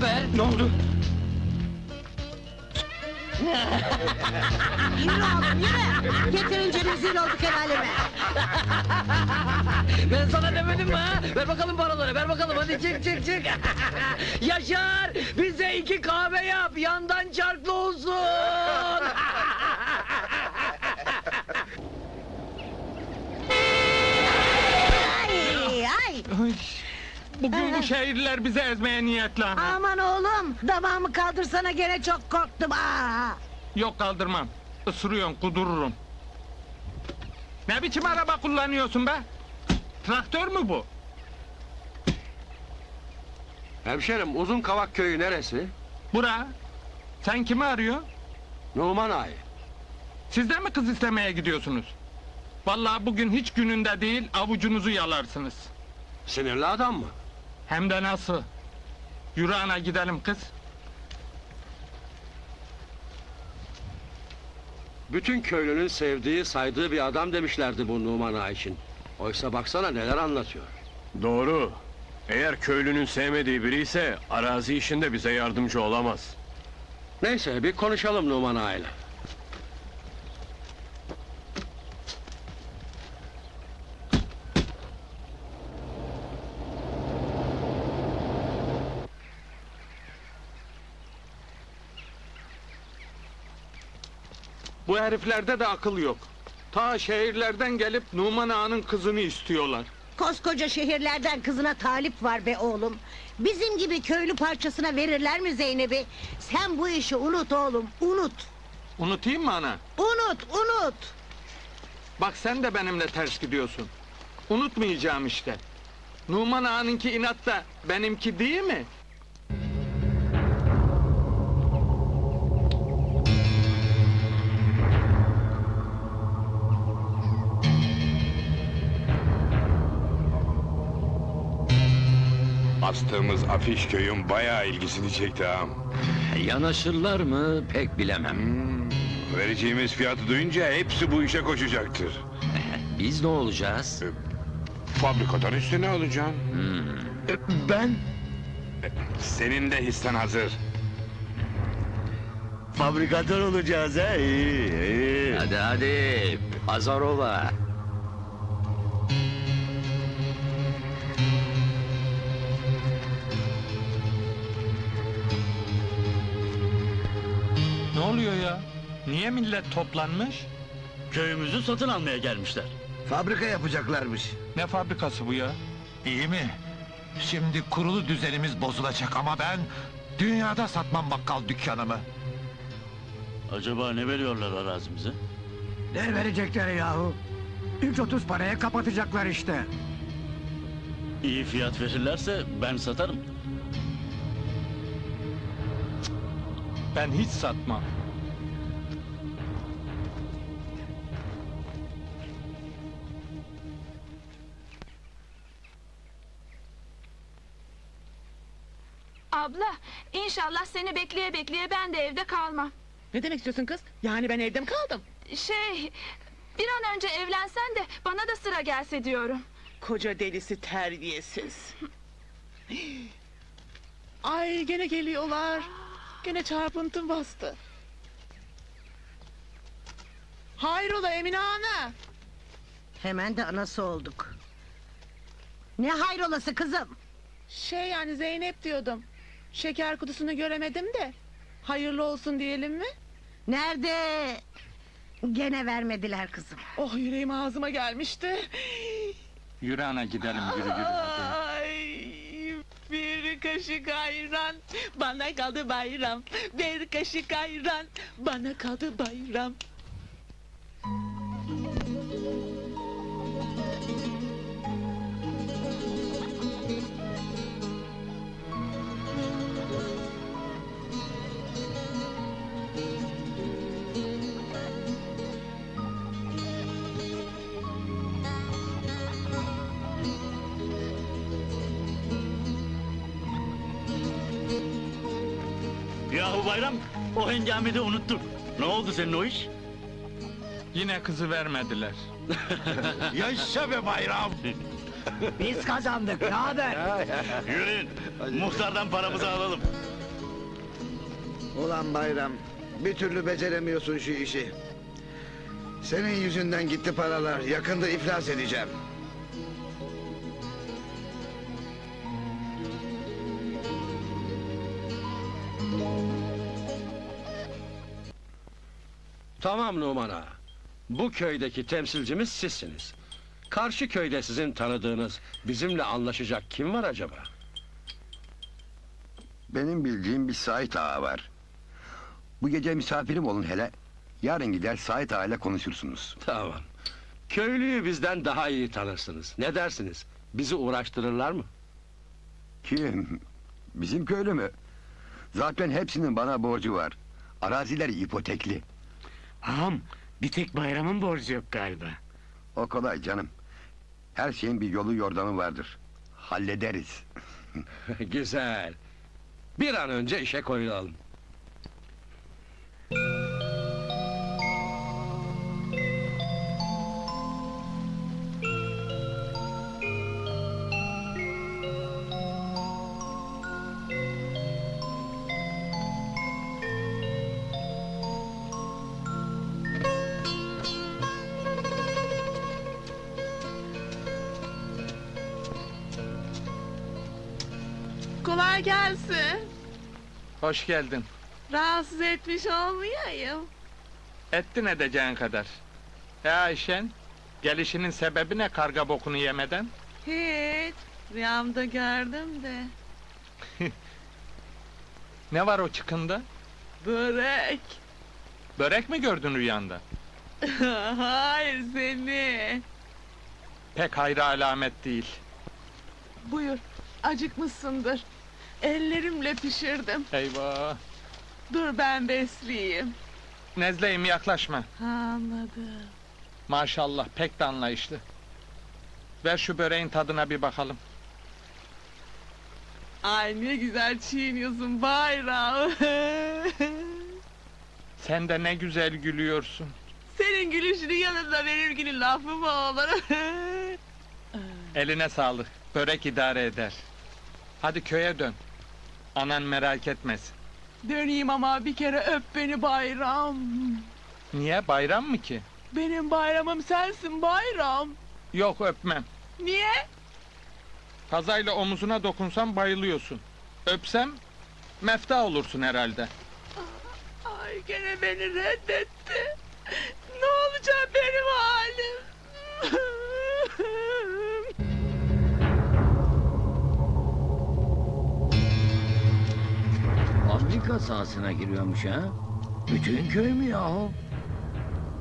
haber? Ne oldu? Yürü oğlum yürü. Getirince rezil olduk el aleme. Ben sana demedim mi ha? Ver bakalım paraları, ver bakalım hadi çık çık çık. Yaşar, bize iki kahve yap, yandan çarklı olsun. Bugün bu şehirler bizi ezmeye niyetli. ha. Aman oğlum damağımı kaldırsana gene çok korktum. Aa. Yok kaldırmam. Isırıyorsun, kudururum. Ne biçim araba kullanıyorsun be? Traktör mü bu? Hemşerim uzun kavak köyü neresi? Bura. Sen kimi arıyor? Numan Ağa'yı. Siz de mi kız istemeye gidiyorsunuz? Vallahi bugün hiç gününde değil, avucunuzu yalarsınız. Sinirli adam mı? Hem de nasıl? Yürü ana gidelim kız. Bütün köylünün sevdiği, saydığı bir adam demişlerdi bu Numan Ağa için. Oysa baksana neler anlatıyor. Doğru. Eğer köylünün sevmediği biri ise arazi işinde bize yardımcı olamaz. Neyse bir konuşalım Numan Ağa'yla. Bu heriflerde de akıl yok. Ta şehirlerden gelip Numan Ağa'nın kızını istiyorlar. Koskoca şehirlerden kızına talip var be oğlum. Bizim gibi köylü parçasına verirler mi Zeynep'i? Sen bu işi unut oğlum, unut. Unutayım mı ana? Unut, unut. Bak sen de benimle ters gidiyorsun. Unutmayacağım işte. Numan Ağa'nınki inat da benimki değil mi? Astığımız afiş köyün bayağı ilgisini çekti ağam. Yanaşırlar mı pek bilemem. Hmm, vereceğimiz fiyatı duyunca hepsi bu işe koşacaktır. Biz ne olacağız? Fabrikadan üstüne alacaksın. Ben? Senin de hissen hazır. Fabrikatör olacağız ha. İyi, iyi. Hadi hadi. Pazarova. Oluyor ya? Niye millet toplanmış? Köyümüzü satın almaya gelmişler. Fabrika yapacaklarmış. Ne fabrikası bu ya? İyi mi? Şimdi kurulu düzenimiz bozulacak ama ben dünyada satmam bakkal dükkanımı. Acaba ne veriyorlar arazimize? Ne verecekler yahu? 3.30 paraya kapatacaklar işte. İyi fiyat verirlerse ben satarım. Ben hiç satmam. Abla, inşallah seni bekleye bekleye ben de evde kalmam. Ne demek istiyorsun kız? Yani ben evde mi kaldım? Şey, bir an önce evlensen de bana da sıra gelse diyorum. Koca delisi terbiyesiz. Ay gene geliyorlar. Gene çarpıntım bastı. Hayrola Emine Ana? Hemen de anası olduk. Ne hayrolası kızım? Şey yani Zeynep diyordum. Şeker kutusunu göremedim de. Hayırlı olsun diyelim mi? Nerede? Gene vermediler kızım. Oh yüreğim ağzıma gelmişti. Yürü ana gidelim yürü yürü. hadi. Kaşık ayran bana kaldı bayram. Bir kaşık ayran bana kaldı bayram. Yahu bayram, o hengamede unuttuk. Ne oldu senin o iş? Yine kızı vermediler. Yaşa be bayram. Biz kazandık ne haber? Yürüyün, muhtardan paramızı alalım. Ulan Bayram, bir türlü beceremiyorsun şu işi. Senin yüzünden gitti paralar, yakında iflas edeceğim. Tamam Numan Ağa. Bu köydeki temsilcimiz sizsiniz. Karşı köyde sizin tanıdığınız, bizimle anlaşacak kim var acaba? Benim bildiğim bir Sait Ağa var. Bu gece misafirim olun hele. Yarın gider Sait Ağa ile konuşursunuz. Tamam. Köylüyü bizden daha iyi tanırsınız. Ne dersiniz? Bizi uğraştırırlar mı? Kim? Bizim köylü mü? Zaten hepsinin bana borcu var. Arazileri ipotekli. Ağam bir tek bayramın borcu yok galiba. O kolay canım. Her şeyin bir yolu yordamı vardır. Hallederiz. Güzel. Bir an önce işe koyulalım. Gelsin. Hoş geldin. Rahatsız etmiş olmayayım. Ettin edeceğin kadar. Ya Ayşen, gelişinin sebebi ne karga bokunu yemeden? Hiç. Rüyamda gördüm de. Ne var o çıkında? Börek. Börek mi gördün rüyanda? Hayır seni. Pek hayra alamet değil. Buyur. Acıkmışsındır. Ellerimle pişirdim. Eyvah. Dur ben besleyeyim. Nezleyim yaklaşma. Anladım. Maşallah pek de anlayışlı. Ver şu böreğin tadına bir bakalım. Ay ne güzel çiğniyorsun bayram. Sen de ne güzel gülüyorsun. Senin gülüşünün yanında benimkinin lafı mı olur? Eline sağlık. Börek idare eder. Hadi köye dön. Anan merak etmesin. Döneyim ama bir kere öp beni bayram. Niye? Bayram mı ki? Benim bayramım sensin bayram. Yok öpmem. Niye? Kazayla omuzuna dokunsam bayılıyorsun. Öpsem mefta olursun herhalde. Ay gene beni reddetti. Ne olacak benim halim? Fabrika sahasına giriyormuş ha? Bütün köy mü yahu?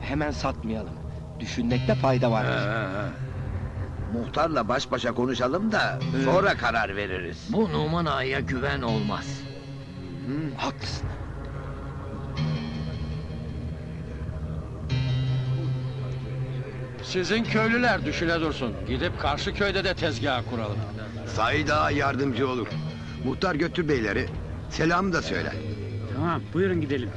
Hemen satmayalım. Düşünmekte fayda var. Muhtarla baş başa konuşalım da sonra karar veririz. Bu Numan Ağa'ya güven olmaz. haklısın. Sizin köylüler düşüne dursun. Gidip karşı köyde de tezgah kuralım. Sait Ağa yardımcı olur. Muhtar götür beyleri. Selamı da söyle. Tamam buyurun gidelim.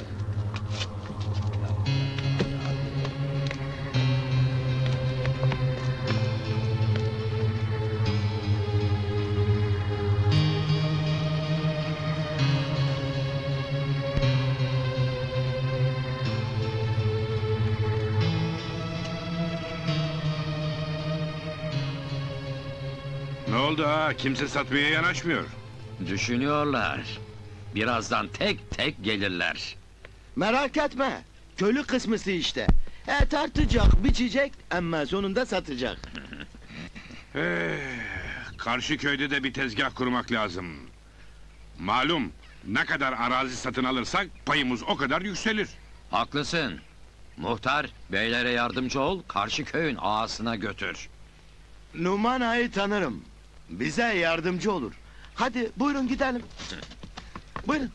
Ne oldu ha? Kimse satmaya yanaşmıyor. Düşünüyorlar. Birazdan tek tek gelirler. Merak etme. Köylü kısmısı işte. E tartacak, biçecek ama sonunda satacak. Eh, karşı köyde de bir tezgah kurmak lazım. Malum ne kadar arazi satın alırsak payımız o kadar yükselir. Haklısın. Muhtar, beylere yardımcı ol, karşı köyün ağasına götür. Numan Ağa'yı tanırım. Bize yardımcı olur. Hadi buyurun gidelim. Buyurun.